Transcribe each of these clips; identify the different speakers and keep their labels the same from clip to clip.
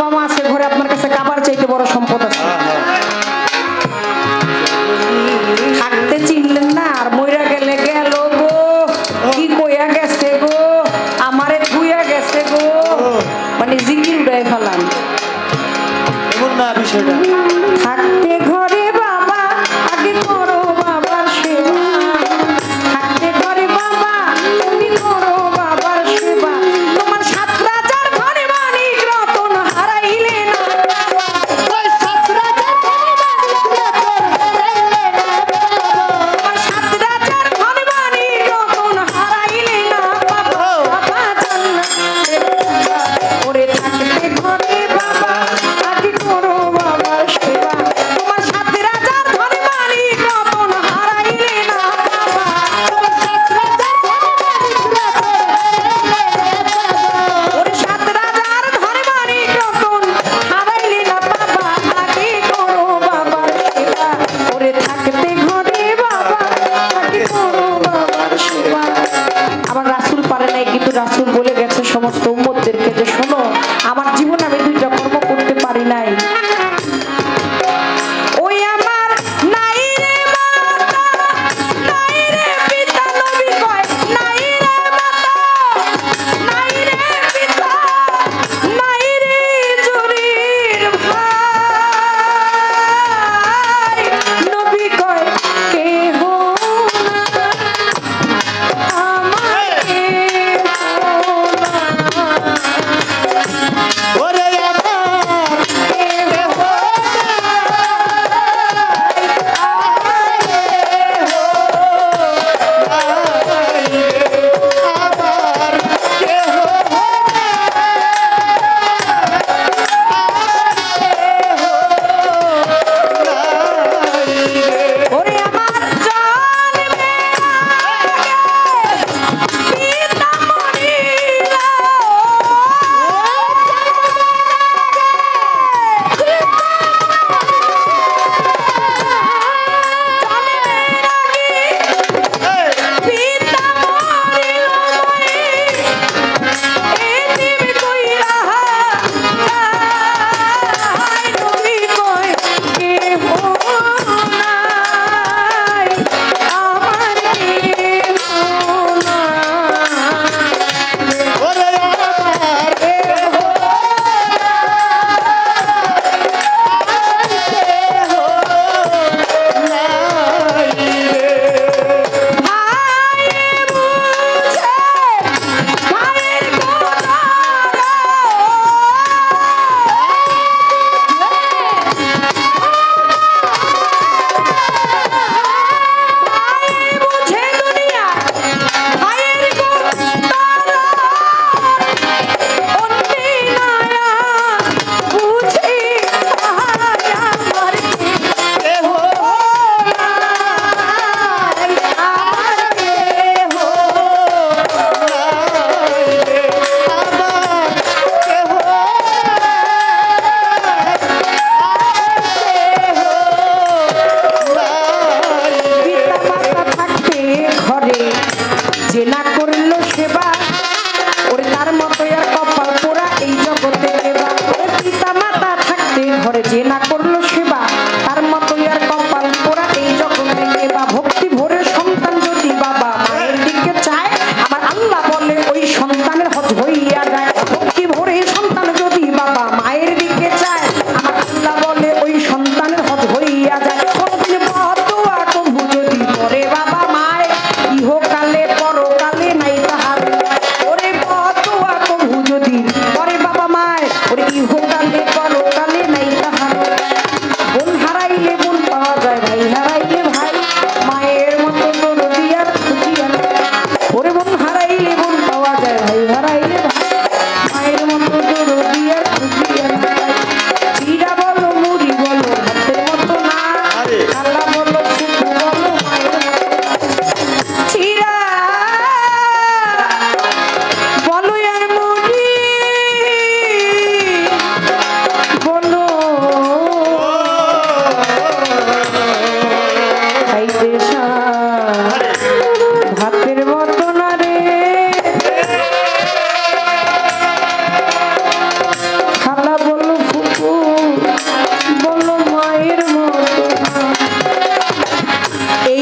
Speaker 1: বাবা মা আছে ঘরে আপনার কাছে কাবার চাইতে বড় সম্পদ আছে। থাকতে চিনলেন না আর মইরা গেলে গেল গো। কি কইয়া গেছে গো? আমারে ধুইয়া গেছে গো। মানে জিকির উড়াই ফেলাম।
Speaker 2: এমন না বিষয়টা।
Speaker 1: থাকতে সমস্ত উম্মতদেরকে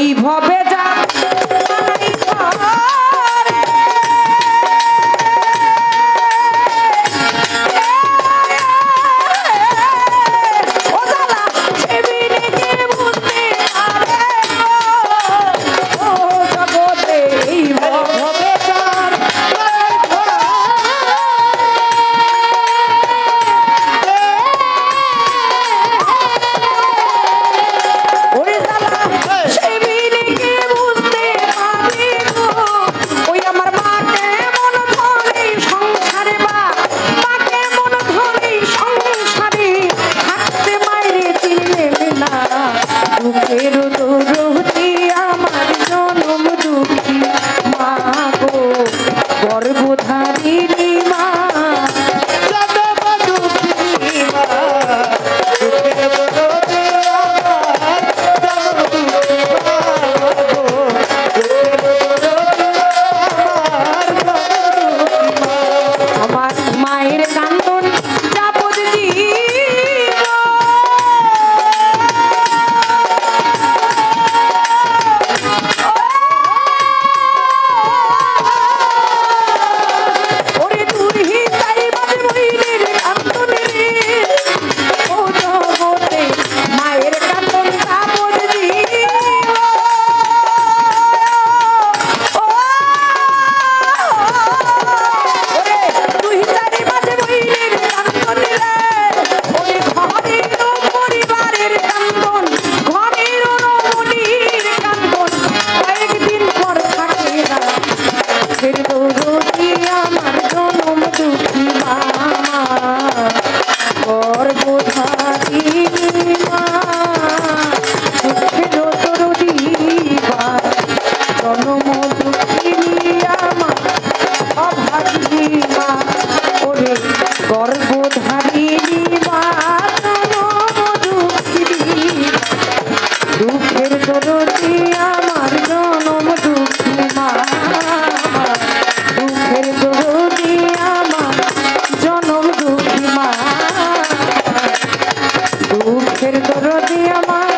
Speaker 1: বিভব ফেরো তোর দুঃখের দিয়ে আমার